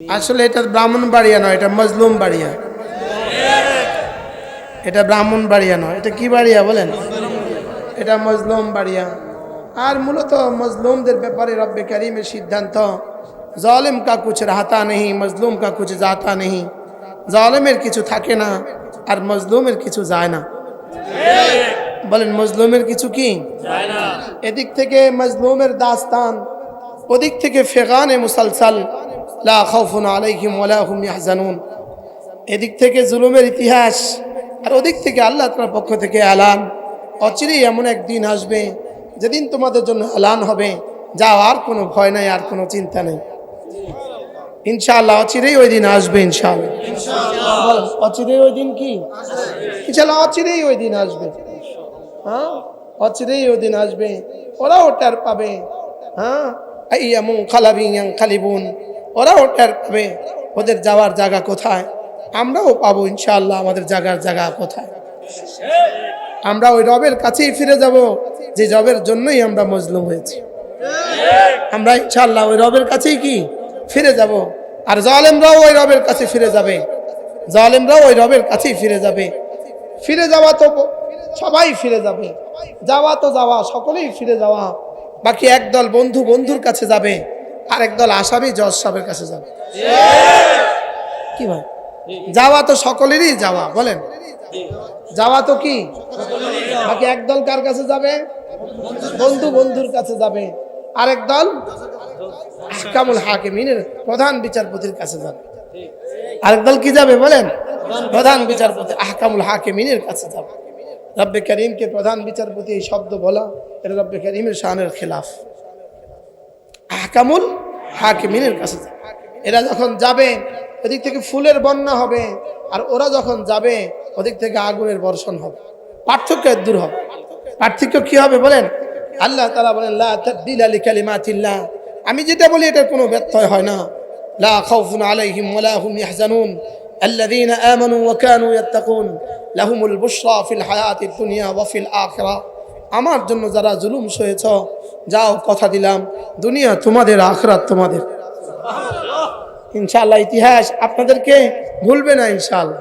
আসলে এটা ব্রাহ্মণ বাড়িয়া নয়, এটা মজলুম বাড়িয়া এটা ব্রাহ্মণ বাড়িয়া নয়। এটা কি বাড়িয়া বলেন? এটা মজলুম বাড়িয়া আর মূলত মজলুমদের ব্যাপারে রব্বে করিমের সিদ্ধান্ত, জালেম কা কুছ রাহতা নেই, মজলুম কা কুছ যাতা নেই। জালেমের কিছু থাকে না, আর মজলুমের কিছু যায় না। বলেন, মজলুমের কিছু কি? এদিক থেকে মজলুমের দাস্তান, ওদিক থেকে ফেগানে মুসালসাল লা খাউফুন আলাইহিম ওয়ালা এদিক থেকে জুলুমের ইতিহাস আর ওদিক থেকে আল্লাহ তাআলার পক্ষ থেকে আলান অচিরেই এমন একদিন আসবে যেদিন তোমাদের জন্য আলান হবে। যাও আর কোনো ভয় নাই আর কোনো চিন্তা নেই। ইনশাআল্লাহ অচিরেই ওই দিন আসবে ইনশাআল্লাহ। বলেন, অচিরেই ওই দিন কি? ইনশাআল্লাহ অচিরেই ওই দিন আসবে। হ্যাঁ? অচিরেই ওই দিন আসবে। ওরাও টের পাবে। হ্যাঁ? খালাবিয়াং খালিবুন। ওরাও টের পাবে ওদের যাওয়ার জায়গা কোথায়? আমরাও পাবো ইনশাআল্লাহ আমাদের জায়গার জায়গা কোথায়? আমরা ওই রবের কাছেই ফিরে যাব, যে রবের জন্যই আমরা মজলুম হয়েছি। আমরা ইনশাআল্লাহ ওই রবের কাছেই কি? ফিরে যাব। আর জালেমরাও ওই রবের কাছে ফিরে যাবে। জালেমরাও ওই রবের কাছেই ফিরে যাবে। ফিরে যাওয়া তো সবাই ফিরে যাবে। যাওয়া তো যাওয়া, সকলেই ফিরে যাওয়া। বাকি একদল বন্ধু বন্ধুর কাছে যাবে। আর একদল আসামি জজ সাহেবের কাছে যাবে। কি ভাই? যাওয়া তো সকলেরই যাওয়া বলেন। যাওয়া তো কি? বাকি একদল কার কাছে যাবে? বন্ধু বন্ধুর কাছে যাবে। আরেক দল আহকামুল হাকিমিনের প্রধান বিচারপতির কাছে যাবে। আরেক দল কি যাবে বলেন? প্রধান বিচারপতি আহকামুল হাকিমিনের কাছে যাবে। রব্বে করিমকে প্রধান বিচারপতি এই শব্দ বলা এটা রব্বে করিমের শানের খেলাফ। আহকামুল হাকিমিনের কাছে যাবে এরা যখন যাবে ওদিক থেকে ফুলের বন্যা হবে আর ওরা যখন যাবে ওদিক থেকে আগুনের বর্ষণ হবে পার্থক্য এর দূর হবে পার্থক্য কি হবে বলেন আল্লাহ তালা বলেন লা তাবদিল আলি কালিমাতিল্লাহ আমি যেটা বলি এটার কোনো ব্যত্যয় হয় না লা খাউফুন আলাইহিম ওয়ালা হুম ইয়াহজানুন الذين آمنوا وكانوا يتقون لهم البشرى في الحياة الدنيا وفي الآخرة আমার জন্য যারা জুলুম সয়েছ, যাও, কথা দিলাম। দুনিয়া তোমাদের, আখরাত তোমাদের। ইনশাল্লাহ ইতিহাস আপনাদেরকে ভুলবে না, ইনশাআল্লাহ।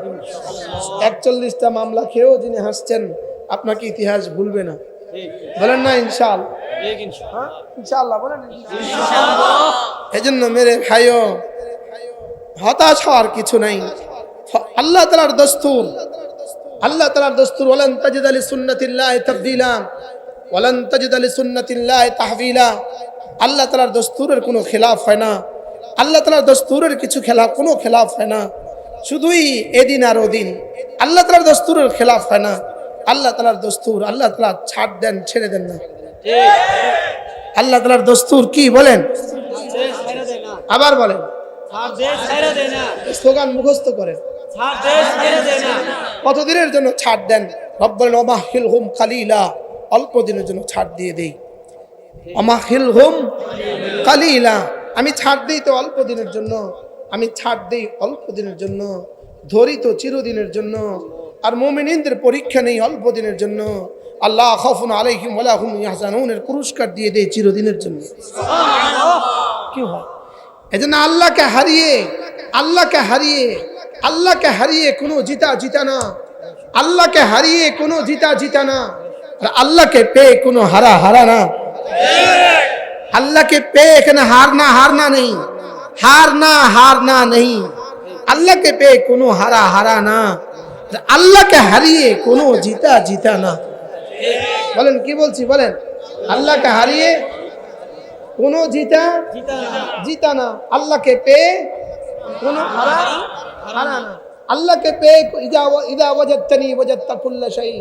একচল্লিশটা মামলা খেয়েও যিনি হাসছেন, আপনাকে ইতিহাস ভুলবে না। বলেন না, ইনশাআল্লাহ। হ্যাঁ? ইনশাআল্লাহ। বলেন মেরে ভাইও হতাশ হওয়ার কিছু নাই। আল্লাহ তালার দস্তুর। আল্লাহ তালার দস্তুর ওলান তাজিদ আলী সুন্নতিল্লাহ তবদিলা ওলান তাজিদ আলী সুন্নতিল্লাহ তাহবিলা। আল্লাহ তালার দস্তুরের কোনো খেলাফ হয় না। আল্লাহ তালার দস্তুরের কিছু খেলাফ কোনো খেলাফ হয় না। শুধুই এদিন আর ওদিন। আল্লাহ তালার দস্তুরের খেলাফ হয় না। আল্লাহ তালার দস্তুর আল্লাহ তালা ছাড় দেন ছেড়ে দেন না। আল্লাহ তালার দস্তুর কি বলেন? আবার বলেন। স্লোগান মুখস্থ করেন। কতদিনের জন্য ছাড় দেন? রব্বুল অমাহিল হুম কালিলা। অল্প দিনের জন্য ছাড় দিয়ে দেই। অমাহিল হুম কালিলা। আমি ছাড় দিই তো অল্প দিনের জন্য। আমি ছাড় দিই অল্প দিনের জন্য। ধরি তো চিরদিনের জন্য। আর মোমিনিনদের পরীক্ষা নেই অল্প দিনের জন্য। আল্লাহ খফুন আলাইহিম ওয়ালা হুম ইয়াহজানুনের পুরস্কার দিয়ে দেয় চিরদিনের জন্য। কি হয়? এজন্য আল্লাহকে হারিয়ে আল্লাহকে হারিয়ে আল্লাহকে হারিয়ে কোনো জিতা জিতা না। আল্লাহকে হারিয়ে কোনো জিতা জিতা না। আর আল্লাহকে পেয়ে কোনো হারা হারা না। আল্লাহকে পেয়ে এখানে হার না হার না নেই। হার না হার না নেই। আল্লাহকে পেয়ে কোনো হারা হারা না। আল্লাহকে হারিয়ে কোনো জিতা জিতা না। বলেন, কি বলছি? বলেন। আল্লাহকে হারিয়ে কোনো জিতা জিতা না। আল্লাহকে পেয়ে কোনো হারা হারা না আল্লাহকে পেয়ে ইদা ইদা ওয়াজাদতানি ওয়াজাদতা কুল্লা শাই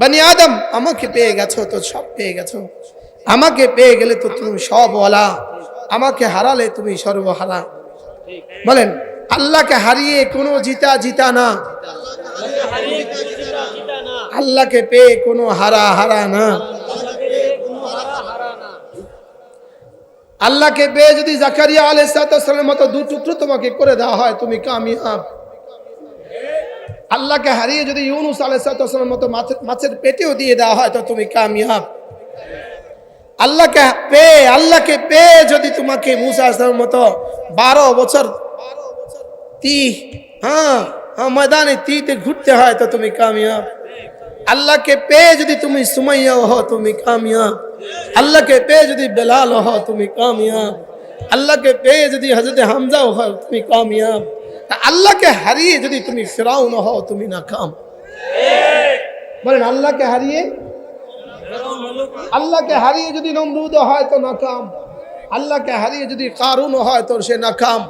বনি আদম আমাকে পেয়ে গেছো তো সব পেয়ে গেছো। আমাকে পেয়ে গেলে তো তুমি সব ওয়ালা আমাকে হারালে তুমি সর্বহারা। বলেন আল্লাহকে হারিয়ে কোনো জিতা জিতা না। আল্লাহকে পেয়ে কোনো হারা হারা না। আল্লাহকে পেয়ে যদি জাকারিয়া আলাইসালামের মতো দু টুকরো তোমাকে করে দেওয়া হয়, তুমি কামিয়াব। আল্লাহকে হারিয়ে যদি ইউনুস আলাইসালামের মতো মাছের পেটেও দিয়ে দেওয়া হয়, তো তুমি কামিয়াব। আল্লাহকে পেয়ে আল্লাহকে পেয়ে যদি তোমাকে মুসা মতো বারো বছর তি হ্যাঁ হ্যাঁ ময়দানে তিতে ঘুরতে হয়, তো তুমি কামিয়াব। আল্লাহকে পেয়ে যদি তুমি সুমাইয়া হও তুমি কামিয়াব আল্লাহকে পেয়ে যদি বেলাল হও তুমি কামিয়াব আল্লাহকে পেয়ে যদি হজরত হামজা হও তুমি কামিয়াব তা আল্লাহকে হারিয়ে যদি তুমি ফেরাউন হও তুমি নাকাম। বলেন, আল্লাহকে হারিয়ে? আল্লাহকে হারিয়ে যদি নমরুদ হয়, তো নাকাম। আল্লাহকে হারিয়ে যদি কারুন হয়, তো সে নাকাম।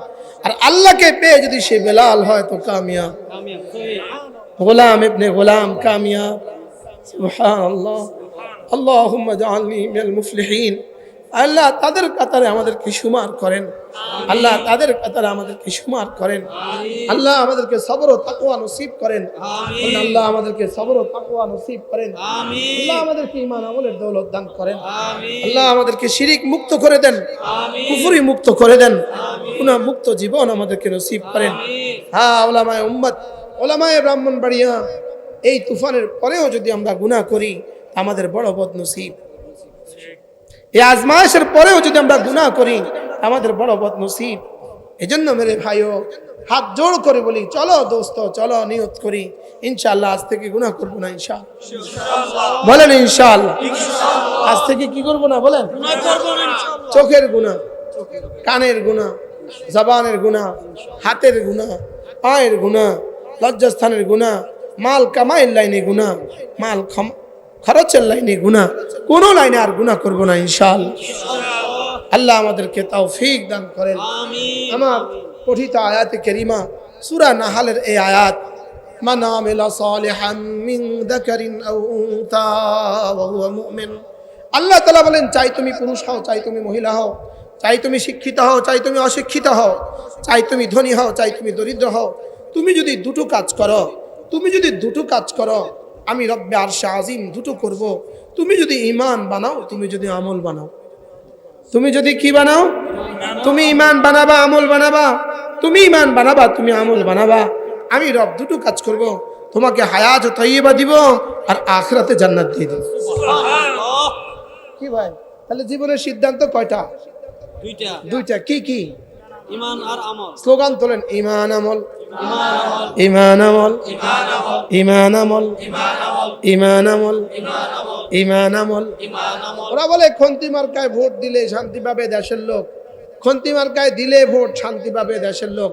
আর আল্লাহকে পেয়ে যদি সে বেলাল হয়, তো কামিয়াব গোলাম ইবনে গোলাম কামিয়াব সুবহান আল্লাহ اللهم اجعلني من المفلحين আল্লাহ তাদের কাতারে আমাদেরকে সুমার করেন আল্লাহ তাদের কাতারে আমাদেরকে সুমার করেন আল্লাহ আমাদেরকে সবর ও তাকওয়া নসিব করেন আল্লাহ আমাদেরকে সবর ও তাকওয়া নসিব করেন আল্লাহ আমাদেরকে ইমান আমলের দৌলত দান করেন আল্লাহ আমাদেরকে শিরিক মুক্ত করে দেন কুফরি মুক্ত করে দেন গুনাহ মুক্ত জীবন আমাদেরকে নসিব করেন হ্যাঁ ওলামায় উম্মত ওলামায় ব্রাহ্মণ বাড়িয়া এই তুফানের পরেও যদি আমরা গুনাহ করি আমাদের বড় বদ নসিব এই আজমাইশের পরেও যদি আমরা গুনাহ করি আমাদের বড় বদ নসিব এই জন্য মেরে ভাইও হাত জোড় করে বলি চলো দোস্ত চলো নিয়ত করি। ইনশাল্লাহ আজ থেকে গুনাহ করব না ইনশাআল্লাহ। বলেন ইনশাআল্লাহ। আজ থেকে কি করব না বলেন? চোখের গুনাহ কানের গুনাহ জবানের গুনাহ হাতের গুনাহ পায়ের গুনাহ লজ্জাস্থানের গুনাহ মাল কামাইয়ের লাইনে গুনাহ মাল খরচের লাইনে গুনাহ কোনো লাইনে আর গুনাহ করব না ইনশাআল্লাহ। আল্লাহ আমাদেরকে তৌফিক দান করেন। আমার পঠিত আয়াতে কেরিমা সুরা নাহালের এই আয়াত আমিলা সালিহান মিন যাকারিন আও উনসা ওয়া হুয়া মুমিন। আল্লাহ তাআলা বলেন চাই তুমি পুরুষ হও চাই তুমি মহিলা হও চাই তুমি শিক্ষিত হও চাই তুমি অশিক্ষিত হও চাই তুমি ধনী হও চাই তুমি দরিদ্র হও তুমি যদি দুটো কাজ করো তুমি যদি দুটো কাজ করো আমি রব্বে আর আজিম দুটো করব। তুমি যদি ইমান বানাও তুমি যদি আমল বানাও। তুমি যদি কি বানাও? তুমি ইমান বানাবা আমল বানাবা। তুমি ইমান বানাবা তুমি আমল বানাবা। আমি রব দুটো কাজ করব তোমাকে হায়াত তৈবা দিব আর আখরাতে জান্নাত দিয়ে দিব। কি ভাই? তাহলে জীবনের সিদ্ধান্ত কয়টা? দুইটা। দুইটা। কি কি? ইমান আর আমল। স্লোগান তোলেন ইমান আমল। ইমান আমল ইমান আমল ইমান আমল ইমান আমল ওরা বলে খন্তি মার্কায় ভোট দিলে শান্তি পাবে দেশের লোক। খন্তি মার্কায় দিলে ভোট শান্তি পাবে দেশের লোক।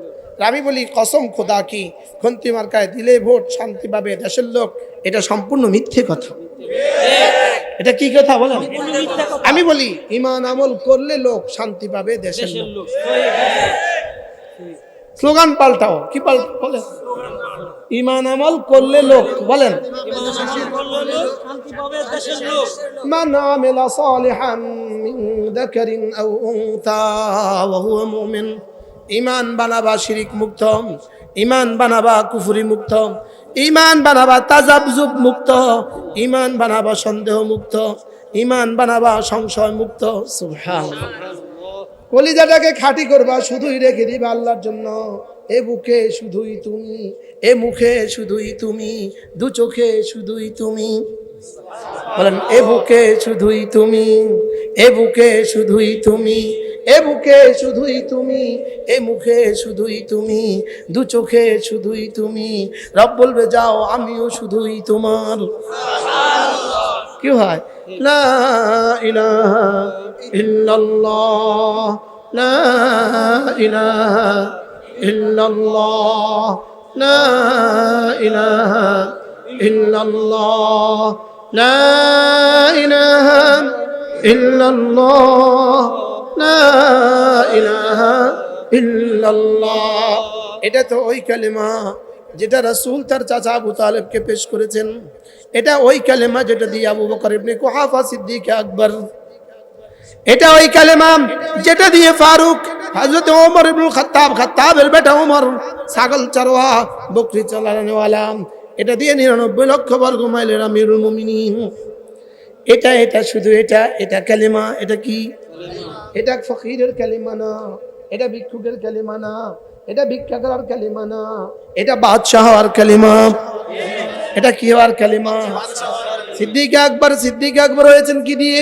আমি বলি কসম খোদা কি? খন্তি মার্কায় দিলে ভোট শান্তি পাবে দেশের লোক? এটা সম্পূর্ণ মিথ্যে কথা। এটা কি কথা বলেন? আমি বলি ইমান আমল করলে লোক শান্তি পাবে দেশের লোক। লোক। স্লোগান পাল্টাও কি পাল্টা বলেন ইমান আমল করলে লোক বলেন শান্তি পাবে দেশের লোক من عمل صالحا من ذكر أو أنثى وهو مؤمن ইমান বানাবা শিরিক মুক্ত ইমান বানাবা কুফুরি মুক্ত ইমান বানাবা তাজাবজুব মুক্ত ইমান বানাবা সন্দেহ মুক্ত ইমান বানাবা সংশয় মুক্ত সুবহান কলিজাটাকে খাঁটি করবা, শুধুই রেখে দিবা আল্লাহর জন্য। এ বুকে শুধুই তুমি, এ মুখে শুধুই তুমি, দু চোখে শুধুই তুমি। বলেন, এ বুকে শুধুই তুমি, এ বুকে শুধুই তুমি, এ বুকে শুধুই তুমি, এ মুখে শুধুই তুমি, দু চোখে শুধুই তুমি। রব বলবে, যাও, আমিও শুধুই তোমার। কি হয়? লা ইলাহা ইল্লাল্লাহ লা ইলাহা ইল্লাল্লাহ লা ইলাহা ইল্লাল্লাহ লা ইলাহা ইল্লাল্লাহ লা ইলাহা ইল্লাল্লাহ এটা তো ওই কালেমা যেটা রাসূল তার চাচা আবু তালেবকে পেশ করেছেন, এটা ওই কালেমা যেটা দিয়ে আবু বকর ইবনে কুহাফা সিদ্দিক আকবর। এটা ওই কালেমা যেটা দিয়ে ফারুক, হযরত ওমর ইবনে খাত্তাব, খাত্তাবের বেটা ওমর, ছাগল চরওয়া বকরি চালানোওয়ালা, এটা দিয়ে নিরানব্বই লক্ষ বর্গ মাইলের আমিরুল মুমিনিন। এটা এটা শুধু এটা এটা কালেমা, এটা কি? এটা ফকিরের কালিমা না, এটা ভিক্ষুকের কালিমা না। এটা বিখ্যাত আর কালিমা না। এটা বাদশাহ আর কালিমা। এটা কি হওয়ার কালিমা? সিদ্দিক আকবর সিদ্দিক আকবর হয়েছেন কি দিয়ে?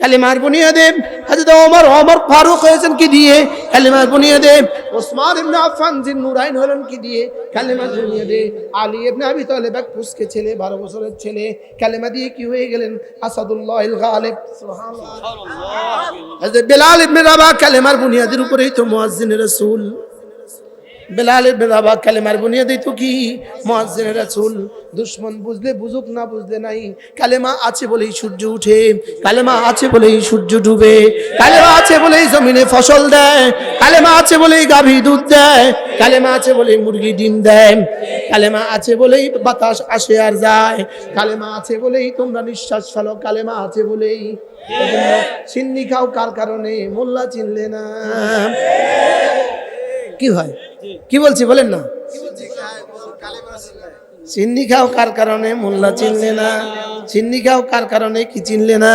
কালেমার বুনিয়াদে হযরত ওমর ওমর ফারুক হয়েছেন কি দিয়ে? কালেমার বুনিয়াদে ওসমান ইবনে আফফান জিন নুরাইন হলেন কি দিয়ে? কালেমার বুনিয়াদে আলী ইবনে আবি তালেব এক পুষ্কে ছেলে 12 বছরের ছেলে। কালেমা দিয়ে কি হয়ে গেলেন? আসাদুল্লাহিল গালিব। সুবহানাল্লাহ। হযরত বেলাল ইবনে রাবাহ কালেমার বুনিয়াদের উপরেই তো মুয়াজ্জিন রাসূল। বেলাল ইবনে রাবাহ কালেমার বুনিয়াদেই তো কি? মুয়াজ্জিন রাসূল দুশমন বুঝলে বুঝুক না বুঝলে নাই। কালেমা আছে বলেই সূর্য উঠে, কালেমা আছে বলেই সূর্য ডুবে, কালেমা আছে বলেই জমিনে ফসল দেয়, কালেমা আছে বলেই গাভী দুধ দেয়, কালেমা আছে বলেই মুরগি ডিম দেয়, কালেমা আছে বলেই বাতাস আসে আর যায়, কালেমা আছে বলেই তোমরা নিঃশ্বাস ফেলো, কালেমা আছে বলেই সিন্নি খাও, কার কারণে মোল্লা চিনলে না? কি হয়? কি বলছি বলেন না। চিন্নি খাও কার কারণে? মোল্লা চিনলে না। চিন্নি খাও কার কারণে? কি চিনলে না?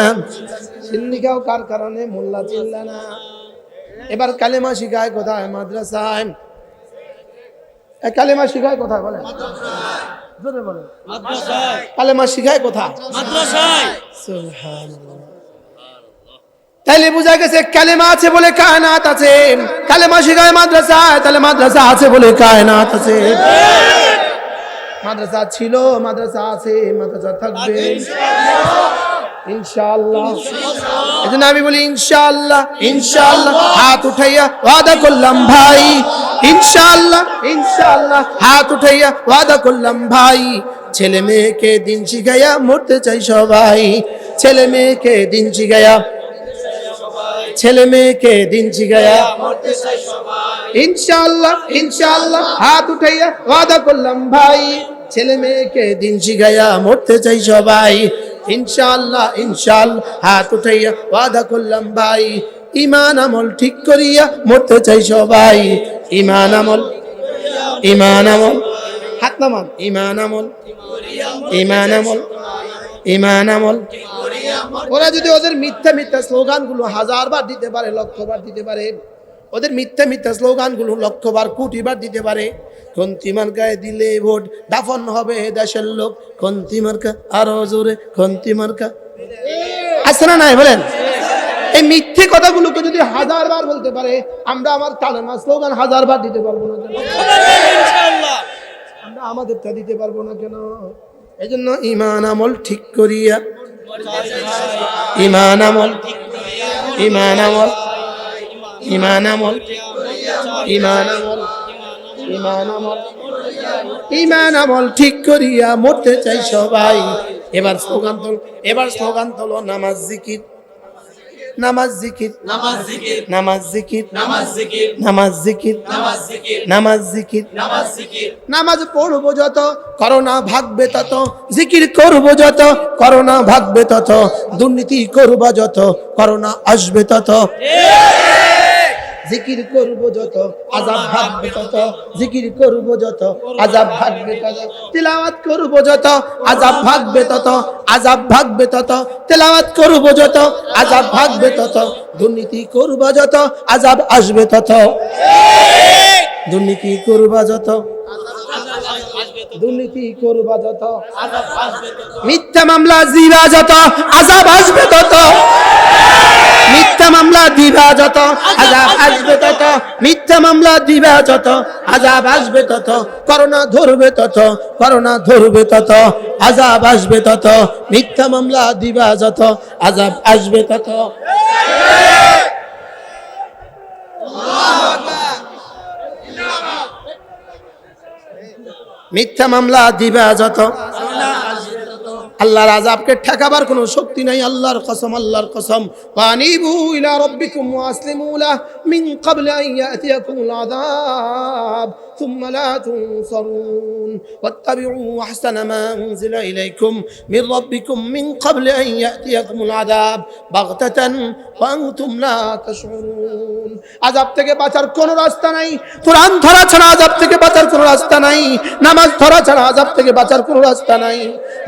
চিন্নি খাও কার কারণে? মোল্লা চিনলে না। এবার কালেমা শিখায় কোথায়? মাদ্রাসায়। কালেমা শিখায় কোথায়? মাদ্রাসায়। কালেমা শিখায় কোথায়? মাদ্রাসায়। সুবহানাল্লাহ। তাইলে বোঝা গেছে কালেমা আছে বলে কায়নাত আছে। কালেমা শিখায় মাদ্রাসায় তাহলে মাদ্রাসা আছে বলে কায়নাত আছে। মাদ্রাসা ছিল, মাদ্রাসা আছে, মাদ্রাসা থাকবে। ইনশাআল্লাহ। এজন্য আমি বলি, ইনশাআল্লাহ ইনশাআল্লাহ। হাত উঠাইয়া ওয়াদা করলাম ভাই। ইনশাআল্লাহ ইনশাআল্লাহ। হাত উঠাইয়া ওয়াদা করলাম ভাই। ছেলে মেয়েকে দিন শিখাইয়া মরতে চাই সবাই। ছেলে মেয়েকে দিন শিখাইয়া ছেলে মেয়েকে দিন শিখাইয়া ইনশাআল্লাহ ইনশাআল্লাহ, হাত উঠাইয়া ওয়াদা করলাম, ভাই, ছেলে মেয়েকে দিন শিখাইয়া মরতে চাই সবাই। ইনশাআল্লাহ ইনশাআল্লাহ, হাত উঠাইয়া ওয়াদা করলাম, ভাই ইমান আমল ঠিক করিয়া মরতে চাই সবাই। ইমান আমল ইমান আমল, হাত নামান ইমান আমল ইমান আমল। ইমান আমল। ওরা যদি ওদের মিথ্যা মিথ্যা স্লোগানগুলো হাজার বার দিতে পারে লক্ষ বার দিতে পারে, ওদের মিথ্যা মিথ্যা স্লোগানগুলো লক্ষ বার কোটিবার দিতে পারে, খন্তি মার্কায় দিলে ভোট দাফন হবে দেশের লোক। খন্তি মার্কা আরও জোরে, খন্তি মার্কা। আছে না নাই বলেন? এই মিথ্যে কথাগুলোকে যদি হাজার বার বলতে পারে, আমরা আমার কালেমা স্লোগান হাজার বার দিতে পারব না কেন? আমরা আমাদেরটা দিতে পারব না কেন? এজন্য ইমান আমল ঠিক করিয়া ইমান আমল ইমান আমল ইমান আমল ইমান আমল ইমান আমল ইমান আমল ঠিক করিয়া মরতে চাই সবাই। এবার স্লোগান তোল, এবার স্লোগান তোলো নামাজ জিকির। নামাজ জিকির। নামাজ জিকির। নামাজ জিকির। নামাজ জিকির। নামাজ জিকির। নামাজ জিকির। নামাজ জিকির। নামাজ জিকির। নামাজ পড়ব যত করোনা ভাগবে তত জিকির করব যত করোনা ভাগবে তত দুর্নীতি করবা যত করোনা আসবে তত। জিকির করব যত, আজাব ভাগবে তত, জিকির করব যত, আজাব ভাগবে তত, তেলাওয়াত করব যত, আজাব ভাগবে তত, আজাব ভাগবে তত, তেলাওয়াত করব যত, আজাব ভাগবে তত, দুর্নীতি করব যত, আজাব আসবে তত। দুর্নীতি করবা যত, দুর্নীতি করবা যত, মিথ্যা মামলা জিরা যত, আজাব আসবে তত। মিথ্যা মামলা দিবা যত, আজাব আসবে তত। মিথ্যা মামলা দিবা যত, আজাব আসবে তত। করোনা ধরবে তত, করোনা ধরবে তত। আজাব আসবে তত, মিথ্যা মামলা দিবা যত, আজাব আসবে তত। মিথ্যা মামলা দিবা যত আল্লাহর আজাবকে ঠেকাবার কোনো শক্তি নাই, আল্লাহর কসম আল্লাহর কসম। পানিবু ইলা রব্বিকুম ওয়াসলিমু লাহ মিন ক্বাবল আন ইয়াতিয়াকুমুল আযাব। ثم لا تنصرون واتبعوا أحسن ما أنزل إليكم من ربكم من قبل أن يأتيكم العذاب بغتة وأنتم لا تشعرون আজাব থেকে বাঁচার কোনো রাস্তা নাই কোরআন ধরা ছাড়া আজাব থেকে বাঁচার কোনো রাস্তা নাই নামাজ ধরা ছাড়া আজাব থেকে বাঁচার কোনো রাস্তা নাই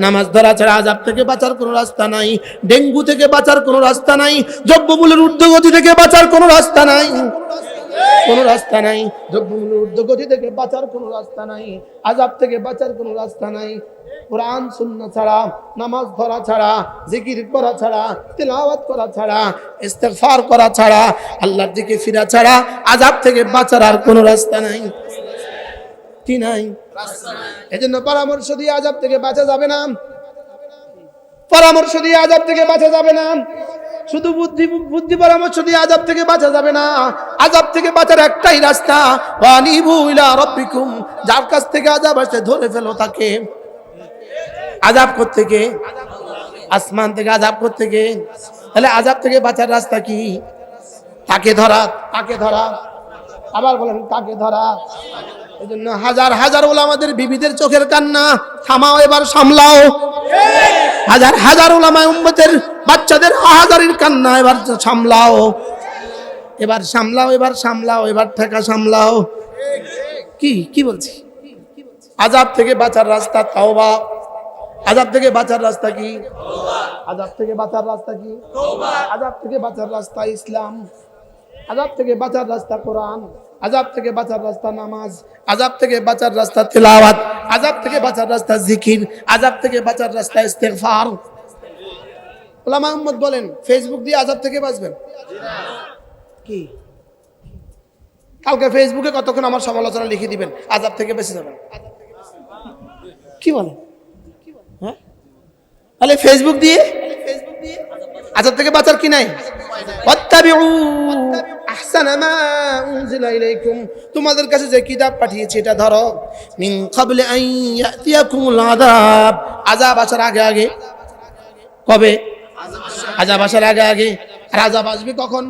নামাজ ধরা ছাড়া আজাব থেকে বাঁচার কোনো রাস্তা নাই ডেঙ্গু থেকে বাঁচার কোনো রাস্তা নাই দ্রব্যমূল্যের ঊর্ধ্বগতি থেকে বাঁচার কোনো রাস্তা নাই কোনো রাস্তা নাই। ঊর্ধ্বগতি থেকে বাঁচার কোনো রাস্তা নাই। আজাব থেকে বাঁচার কোনো রাস্তা নাই। কোরআন শূন্য ছাড়া, নামাজ পড়া ছাড়া, জিকির করা ছাড়া, তেলাওয়াত করা ছাড়া, ইস্তেগফার করা ছাড়া, আল্লাহর দিকে ফিরা ছাড়া আজাব থেকে বাঁচার আর কোনো রাস্তা নাই। কি নাই? এজন্য পরামর্শ দিয়ে আজাব থেকে বাঁচা যাবে না। পরামর্শ দিয়ে আজাব থেকে বাঁচা যাবে না। শুধু বুদ্ধি বুদ্ধি পরামর্শ দিয়ে আজাব থেকে বাঁচা যাবে না। আজাব থেকে বাঁচার একটাই রাস্তা। রাব্বিকুম, যার কাছ থেকে আজাব আসে ধরে ফেলো তাকে। আজাব থেকে আসমান থেকে আজাব থেকে তাহলে আজাব থেকে বাঁচার রাস্তা কি? তাকে ধরা তাকে ধরা। আবার বলেন, তাকে ধরা। জন্য হাজার হাজার ওলামাদের বিবিদের চোখের কান্না, থামাও এবার, সামলাও। হাজার হাজার ওলামায় উম্মতের বাচ্চাদের হাজারের কান্না এবার সামলাও। এবার সামলাও এবার সামলাও, এবার ঠেকা সামলাও। কি কি বলছি? আজাব থেকে বাঁচার রাস্তা তাওবা। আজাব থেকে বাঁচার রাস্তা কি? আজাব থেকে বাঁচার রাস্তা কি? আজাব থেকে বাঁচার রাস্তা ইসলাম। আজাব থেকে বাঁচার রাস্তা কোরআন। আজাব থেকে বাঁচার রাস্তা নামাজ, আজাব থেকে বাঁচার রাস্তা তেলাওয়াত, আজাব থেকে বাঁচার রাস্তা জিকির, আজাব থেকে বাঁচার রাস্তা ইস্তেগফার। ওলামা আহমদ বলেন ফেসবুক দিয়ে আজাব থেকে বাঁচবেন? কি? কালকে ফেসবুকে কতক্ষণ আমার সমালোচনা লিখে দিবেন? আজাব থেকে বেঁচে যাবেন। কি বলেন? হ্যাঁ? তাহলে ফেসবুক দিয়ে আজাব থেকে বাঁচার কি নাই? তোমাদের কাছে যে কিতাব পাঠিয়েছি, এটা ধরো। আযাব। আসার আগে আগে। কবে? আযাব আসার আগে আগে। আর আযাব আসবে কখন?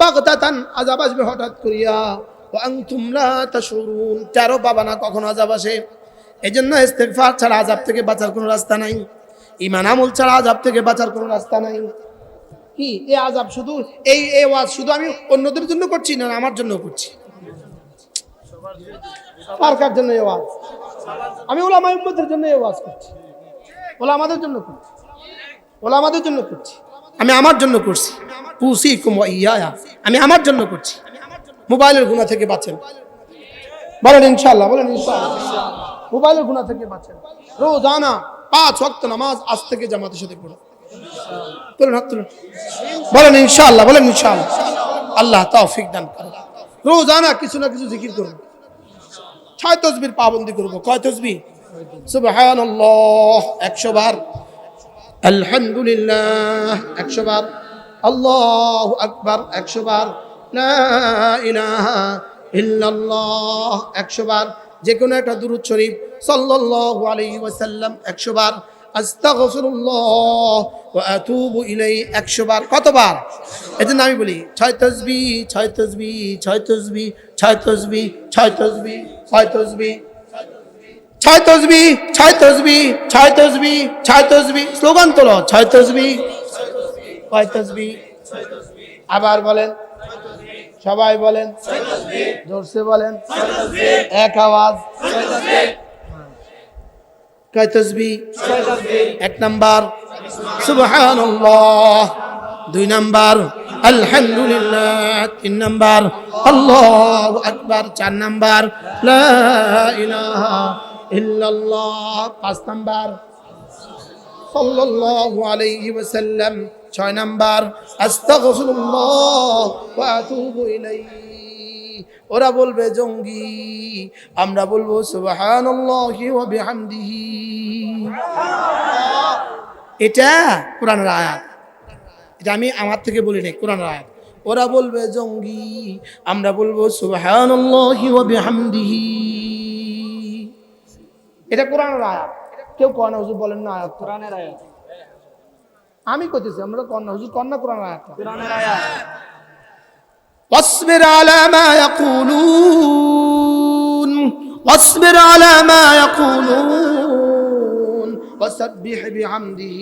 বাগতাতান আযাব আসবে হঠাৎ করিয়া। ওয়া আনতুম লা তাশউরুন। তেরো পাবা না আসে? এজন্য ইস্তেগফার ছাড়া আযাব থেকে বাঁচার কোনো রাস্তা নাই। ঈমান আমল ছাড়া আযাব থেকে বাঁচার কোনো রাস্তা নাই। কি এই আজাব শুধু, এই এই ওয়াজ শুধু আমি অন্যদের জন্য করছি না, আমার জন্য করছি? কার কার জন্য এই ওয়াজ? আমি ওলামা জন্য এই ওয়াজ করছি। ওলামাদের জন্য করছি। ওলামাদের জন্য করছি। আমি আমার জন্য করছি। পুসি ইয়া আমি আমার জন্য করছি। মোবাইলের গুণা থেকে বাঁচেন। বলেন ইনশাল্লাহ বলেন ইনশাল্লাহ মোবাইলের গুণা থেকে বাঁচেন। রোজানা, পাঁচ ওয়াক্ত নামাজ আজ থেকে জামাতের সাথে পড়ো তুলুন বলেন বলেন আল্লাহ তৌফিক দান করুন। রোজানা কিছু না কিছু জিকির করব। ছয় তসবির পাবন্দি করব। কয় তসবি? বার। আলহামদুলিল্লাহ, একশো বার। আল্লাহ আকবার, একশো বার। লা বার। যে কোনো একটা দুরুদ শরীফ, সাল্লাল্লাহু আলাইহি বার। আস্তাগফিরুল্লাহ ওয়া আতুবু ইলাইহি 100 বার কতবার এজন্য আমি বলি ছয় তাসবি ছয় তাসবি ছয় তাসবি ছয় তাসবি ছয় তাসবি ছয় তাসবি ছয় তসবি ছয় তসবি ছয় তসবি ছয় তসবি স্লোগান তোলো ছয় তসবি ছয় তসবি আবার বলেন সবাই বলেন জোরসে বলেন এক আওয়াজ কয় তসবি? এক নাম্বার, সুবহানাল্লাহ। দুই নাম্বার, আলহামদুলিল্লাহ। তিন নাম্বার, আল্লাহ আকবার। চার নাম্বার পাঁচ নাম্বার, সাল্লাল্লাহু আলাইহি ওয়াসাল্লাম। ছয় নাম্বার, আস্তাগফিরুল্লাহ ওয়া আতুবু ইলাইহি। ওরা বলবে জঙ্গি। আমরা বলব বিহামদিহি। এটা কোরআনের আয়াত। এটা আমি আমার থেকে বলি নাই কোরআনের আয়াত। ওরা বলবে জঙ্গি। আমরা বলব বিহামদিহি। এটা কোরআনের আয়াত। কেউ কন্যা হুজুর বলেন না আয়াত কোরআনের আয়াত। আমি কইতেছি আমরা কন্যা হুজুর কন্যা কোরআন আয়াত। কোরআনের আয়াত। واصبر على ما يقولون. واصبر على ما يقولون. وسبح بحمده.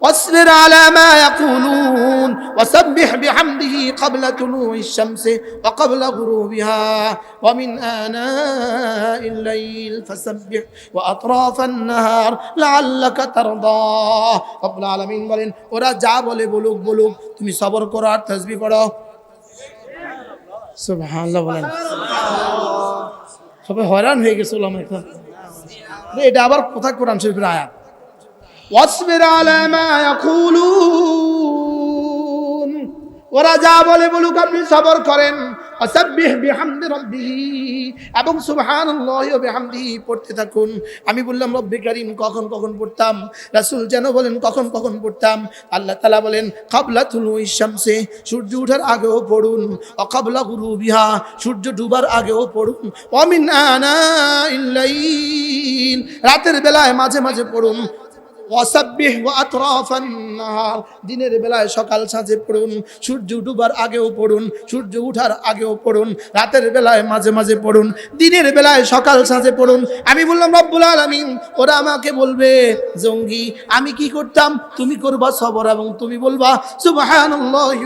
واصبر على ما يقولون وسبح بحمده قبل طلوع الشمس وقبل غروبها ومن آناء الليل فسبح وأطراف النهار لعلك ترضى رب العالمين বলেন ওরা যা বলে বলুক বলুক তুমি সবর করো আর তসবি পড়ো সুবহানাল্লাহ বলেন সবাই হয়রান হয়ে গেছিল আমার এখন এটা আবার কোথায় কোরআন শরীফের আয়াত ওয়াসবির আলামা ইয়াকুলুন। ওরা যা বলে বলুক, আপনি সবর করেন। অসাব্বিহ বিহামদি রব্বিহি এবং সুবহানাল্লাহি ওয়া পড়তে থাকুন। আমি বললাম, রব্বি করিম, কখন কখন পড়তাম? রাসূল যেন বলেন, কখন কখন পড়তাম? আল্লাহ তালা বলেন ক্বাবলা তুলুই শামসে, সূর্য উঠার আগেও পড়ুন। ও গুরু বিহা সূর্য ডুবার আগেও পড়ুন। ওয়া মিন রাতের বেলায় মাঝে মাঝে পড়ুন। ওয়াসাব্বিহ ওয়া আতরাফান নাহার। দিনের বেলায় সকাল সাঁঝে পড়ুন, সূর্য ডুবার আগেও পড়ুন, সূর্য উঠার আগেও পড়ুন, রাতের বেলায় মাঝে মাঝে পড়ুন, দিনের বেলায় সকাল সাঁঝে পড়ুন। আমি বললাম, রব্বুল আলামিন, ওরা আমাকে বলবে, জঙ্গি, আমি কি করতাম? তুমি করবা সবর এবং তুমি বলবা, সুবহানাল্লাহি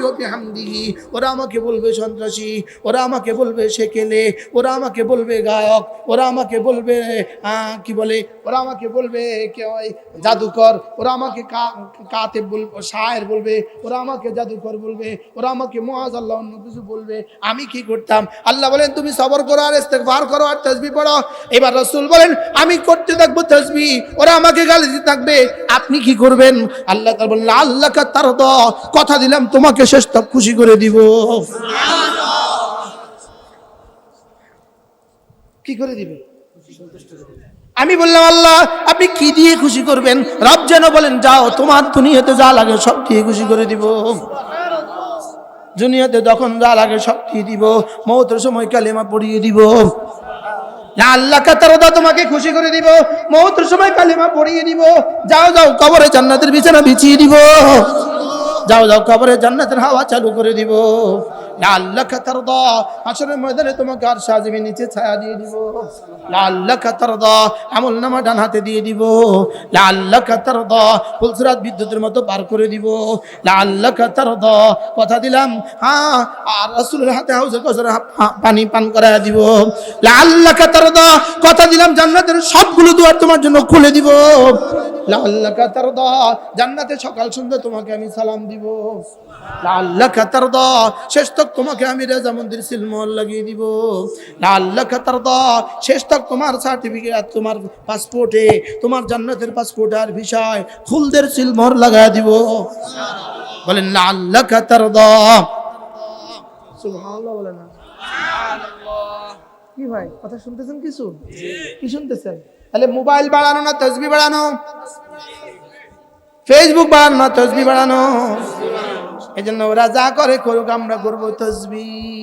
ওরা আমাকে বলবে সন্ত্রাসী, ওরা আমাকে বলবে সেকেলে, ওরা আমাকে বলবে গায়ক, ওরা আমাকে বলবে কি বলে? ওরা আমাকে বলবে কে হয় জাদুকর ওরা আমাকে কাতে বলবে শায়ের বলবে ওরা আমাকে জাদুকর বলবে ওরা আমাকে মহাজ আল্লাহ অন্য কিছু বলবে আমি কি করতাম? আল্লাহ বলেন তুমি সবর করো আর ইস্তেগফার করো আর তসবি পড়ো। এবার রসুল বলেন আমি করতে থাকব তসবি ওরা আমাকে গালি দিতে থাকবে আপনি কি করবেন? আল্লাহ তার বললেন আল্লাহ তার কথা দিলাম তোমাকে শেষ তক খুশি করে দিব। কি করে দিবে? আমি বললাম, আল্লাহ, আপনি কি দিয়ে খুশি করবেন? রব যেন বলেন, যাও, তোমার দুনিয়াতে যা লাগে সব দিয়ে খুশি করে দিব। দুনিয়াতে যখন যা লাগে সব দিয়ে দিব। মৌতের সময় কালেমা পড়িয়ে দিব। আল্লাহ কাতারদা তোমাকে খুশি করে দিব। মৌতের সময় কালেমা পড়িয়ে দিব। যাও যাও, কবরে জান্নাতের বিছানা বিছিয়ে দিব। যাও যাও, কবরে জান্নাতের হাওয়া চালু করে দিব। ময়দানে তোমাকে আর আমল নামা হাতে দিয়ে দিব। বিদ্যুতের মতো পার করে দিব। লা আল্লাহ কাতারদা কথা দিলাম হ্যাঁ আর হাতে হাউজে কসরে পানি পান করায় দিব। লা আল্লাহ কাতারদা কথা দিলাম, জান্নাতের সবগুলো দুয়ার তোমার জন্য খুলে দিব। কাতারদা জান্নাতে সকাল সন্ধ্যা তোমাকে আমি সালাম দিব। লা আল্লাহ কাতারদা শেষ তক তোমাকে আমি রেজা মন্দির সিলমোহর লাগিয়ে দিব। লা আল্লাহ কাতারদা শেষ তক তোমার সার্টিফিকেট তোমার পাসপোর্টে তোমার জান্নাতের পাসপোর্ট আর ভিসায় ফুলদের সিলমোহর লাগায় দিব। বলেন লা আল্লাহ বলে না। কি ভাই, কথা শুনতেছেন কিছু? কি শুনতেছেন? তাহলে মোবাইল বাড়ানো না, তসবি বাড়ানো? ফেসবুক বাড়ানো না, তসবি বাড়ানো? এই জন্য ওরা যা করে করুক, আমরা করব তসবি।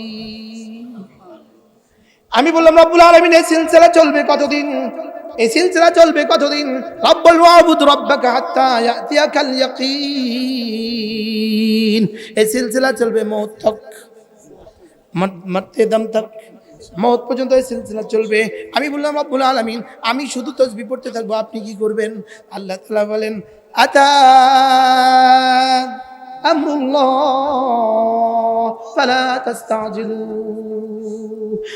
আমি বললাম, রব্বুল আলমিন, এই সিলসিলা চলবে কতদিন? এই সিলসিলা চলবে কতদিন? রব্বুল ওয়াবুদ রব্বাকা হাত্তা ইয়াতিয়াকাল ইয়াকিন। এই সিলসিলা চলবে মৌত তক মর- মরতে দম তক। মৌত পর্যন্ত এই সিলসিলা চলবে। আমি বললাম, রব্বুল আলামিন, আমি শুধু তসবি পড়তে থাকব, আপনি কি করবেন? আল্লাহ তাআলা বলেন, আতা আমরুল্লাহ ফালা তাস্তাজিলু।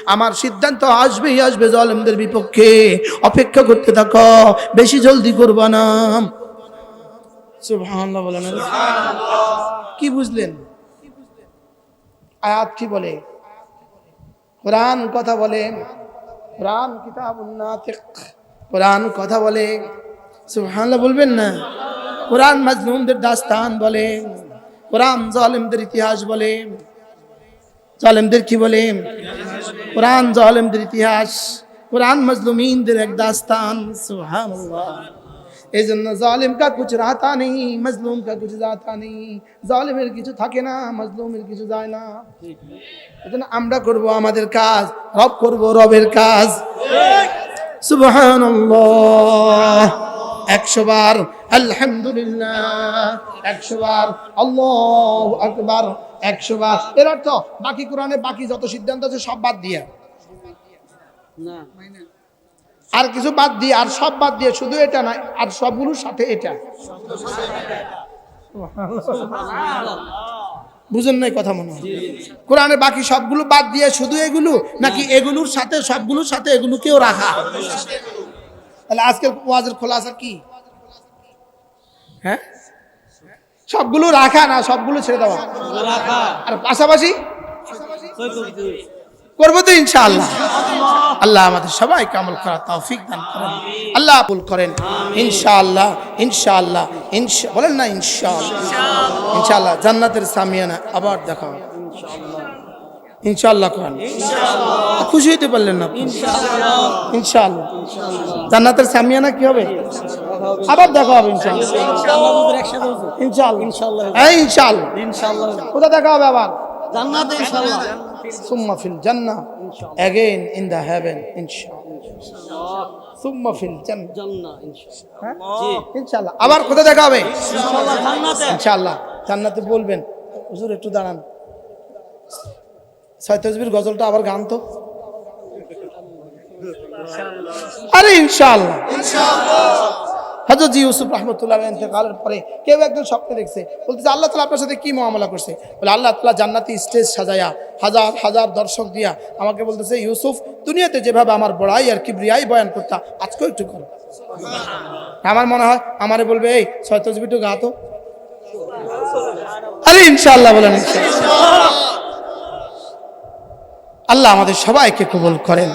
আমার সিদ্ধান্ত আসবেই আসবে জালেমদের বিপক্ষে। অপেক্ষা করতে থাকো বেশি জলদি করবা না। কি বুঝলেন? আয়াত কি বলে? কোরআন কথা বলে। কোরআন নাতিক। কোরআন কথা বলে। সুবহানাল্লাহ বলবেন না? কোরআন মাজলুমদের দাস্তান বলে। কোরআন জালেমদের ইতিহাস বলে। জালেমদের কি বলে? কোরআন জালেমদের ইতিহাস, কোরআন মজলুমিনদের এক দাস্তান, সুবহানাল্লাহ। এই জন্য জালিম কা কুছ রাহতা নেই, মজলুম কা কুছ যাতা নেই। জালিমের কিছু থাকে না, মজলুমের কিছু যায় না। এজন্য আমরা করব আমাদের কাজ, রব করব রবের কাজ। সুবহানাল্লাহ। একশো বার আলহামদুলিল্লাহ। একশো বার আল্লাহ আকবার। একশো বার। এর অর্থ বাকি কোরআনে বাকি যত সিদ্ধান্ত আছে সব বাদ দিয়ে। আর কিছু বাদ দিয়ে আর সব বাদ দিয়ে শুধু এটা নয় আর সবগুলোর সাথে এটা। বুঝেন নাই কথা মনে হয়? কোরআনের বাকি সবগুলো বাদ দিয়ে শুধু এগুলো নাকি এগুলোর সাথে সবগুলোর সাথে এগুলোকেও রাখা? তাহলে আজকের ওয়াজের খোলাসা কি? হ্যাঁ? সবগুলো রাখা না, সবগুলো ছেড়ে দেওয়া? আর পাশাপাশি? করব তো ইনশাআল্লাহ। আল্লাহ আমাদের সবাইকে আমল করার তৌফিক দান করেন। আল্লাহ আবুল করেন। ইনশাআল্লাহ ইনশাআল্লাহ, ইনশা, বলেন না ইনশাআল্লাহ। ইনশাআল্লাহ, জান্নাতের সামিয়ানা আবার দেখা হবে। ইনশাল্লাহ খান খুশি হইতে পারলেন না ইনশাআল্লাহ। জান্নাতের সামিয়ানা কি হবে? আবার দেখা হবে ইনশাআল্লাহ। কোথা দেখা হবে আবার? জান্নাতে সুম্মা ফিল ইন দ্য হেভেন ইনশাআল্লাহ। সুম্মা হ্যাঁ? আবার কোথায় দেখা হবে? জান্নাতে। বলবেন। একটু দাঁড়ান। ছয় গজলটা আবার গান তো। আরে ইনশাআল্লাহ। হজরত জি ইউসুফ রহমতুল্লাহ ইন্তেকালের পরে কেউ একজন স্বপ্নে দেখছে বলতেছে আল্লাহ তালা আপনার সাথে কি মুআমলা করছে? বলে আল্লাহ তালা জান্নাতি স্টেজ সাজায়া হাজার হাজার দর্শক দিয়া আমাকে বলতেছে ইউসুফ দুনিয়াতে যেভাবে আমার বড়াই আর কিবরিয়াই বয়ান করতা আজকেও একটু করো। আমার মনে হয় আমারে বলবে এই ছয় তসবি একটু গা তো। আরে ইনশাআল্লাহ বলেন ইনশাআল্লাহ। আল্লাহ আমাদের সবাইকে কবুল করেন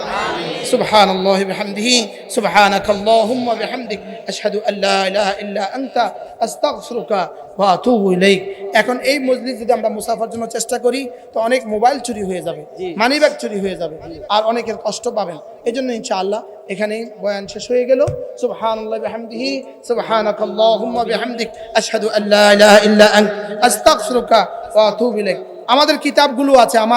سبحان الله بحمده سبحانك اللهم وبحمدك أشهد أن لا إله إلا أنت أستغفرك وأتوب إليك এখন এই মজলিস যদি আমরা মুসাফার জন্য চেষ্টা করি তো অনেক মোবাইল চুরি হয়ে যাবে মানি ব্যাগ চুরি হয়ে যাবে আর অনেকের কষ্ট পাবেন এই জন্য ইনশাআল্লাহ এখানেই বয়ান শেষ হয়ে গেল সুবহানাল্লাহ বিহামদিহি সুবহানাক আল্লাহুম্মা বিহামদিক আশহাদু আল্লা ইলাহা ইল্লা আনতা আস্তাগফিরুকা ওয়া আতুবু ইলাইক আমাদের কিতাবগুলো আছে আমার